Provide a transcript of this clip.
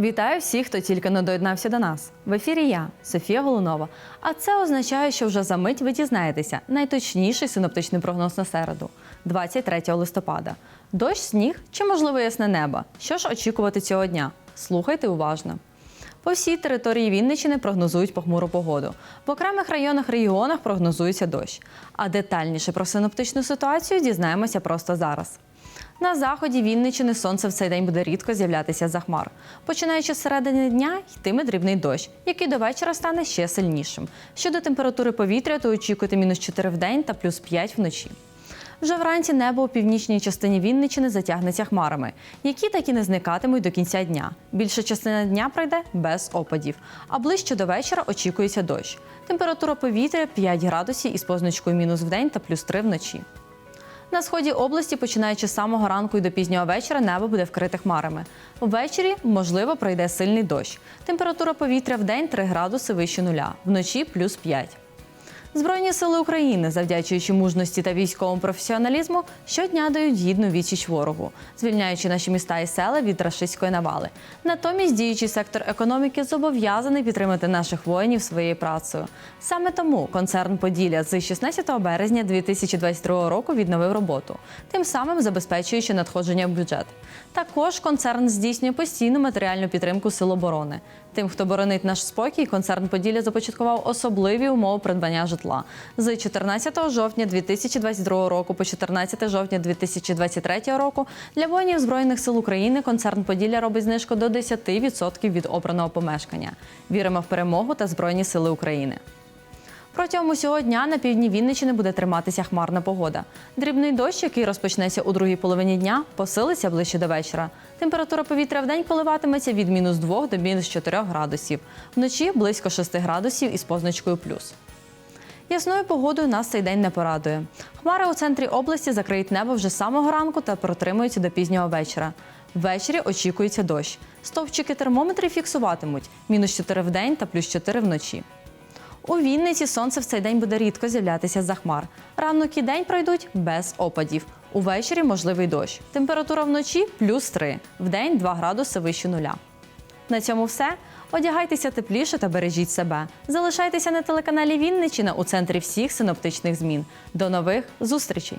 Вітаю всіх, хто тільки не доєднався до нас. В ефірі я, Софія Голунова. А це означає, що вже за мить ви дізнаєтеся найточніший синоптичний прогноз на середу, 23 листопада. Дощ, сніг чи, можливо, ясне небо. Що ж очікувати цього дня? Слухайте уважно. По всій території Вінниччини прогнозують похмуру погоду. В окремих районах регіонах прогнозується дощ. А детальніше про синоптичну ситуацію дізнаємося просто зараз. На заході Вінниччини сонце в цей день буде рідко з'являтися за хмар. Починаючи з середини дня, йтиме дрібний дощ, який до вечора стане ще сильнішим. Щодо температури повітря, то очікуйте мінус 4 в день та плюс 5 вночі. Вже вранці небо у північній частині Вінниччини затягнеться хмарами, які так і не зникатимуть до кінця дня. Більша частина дня пройде без опадів, а ближче до вечора очікується дощ. Температура повітря 5 градусів із позначкою мінус в день та плюс 3 вночі. На сході області, починаючи з самого ранку і до пізнього вечора, небо буде вкрите хмарами. Ввечері, можливо, пройде сильний дощ. Температура повітря в день 3 градуси вище нуля, вночі плюс 5. Збройні сили України, завдячуючи мужності та військовому професіоналізму, щодня дають гідну відсіч ворогу, звільняючи наші міста і села від рашистської навали. Натомість діючий сектор економіки зобов'язаний підтримати наших воїнів своєю працею. Саме тому концерн Поділля з 16 березня 2022 року відновив роботу, тим самим забезпечуючи надходження в бюджет. Також концерн здійснює постійну матеріальну підтримку сил оборони. Тим, хто боронить наш спокій, концерн Поділля започаткував особливі умови придбання житла. З 14 жовтня 2022 року по 14 жовтня 2023 року для воїнів Збройних сил України концерн Поділля робить знижку до 10% від обраного помешкання. Віримо в перемогу та Збройні сили України. Протягом усього дня на півдні Вінниччини буде триматися хмарна погода. Дрібний дощ, який розпочнеться у другій половині дня, посилиться ближче до вечора. Температура повітря в день коливатиметься від мінус 2 до мінус 4 градусів. Вночі близько 6 градусів із позначкою плюс. Ясною погодою нас цей день не порадує. Хмари у центрі області закриють небо вже з самого ранку та протримуються до пізнього вечора. Ввечері очікується дощ. Стовпчики термометрів фіксуватимуть мінус 4 в день та плюс 4 вночі. У Вінниці сонце в цей день буде рідко з'являтися за хмар. Ранок і день пройдуть без опадів. Увечері можливий дощ. Температура вночі плюс 3, в день 2 градуси вище нуля. На цьому все. Одягайтеся тепліше та бережіть себе. Залишайтеся на телеканалі Вінничина у центрі всіх синоптичних змін. До нових зустрічей!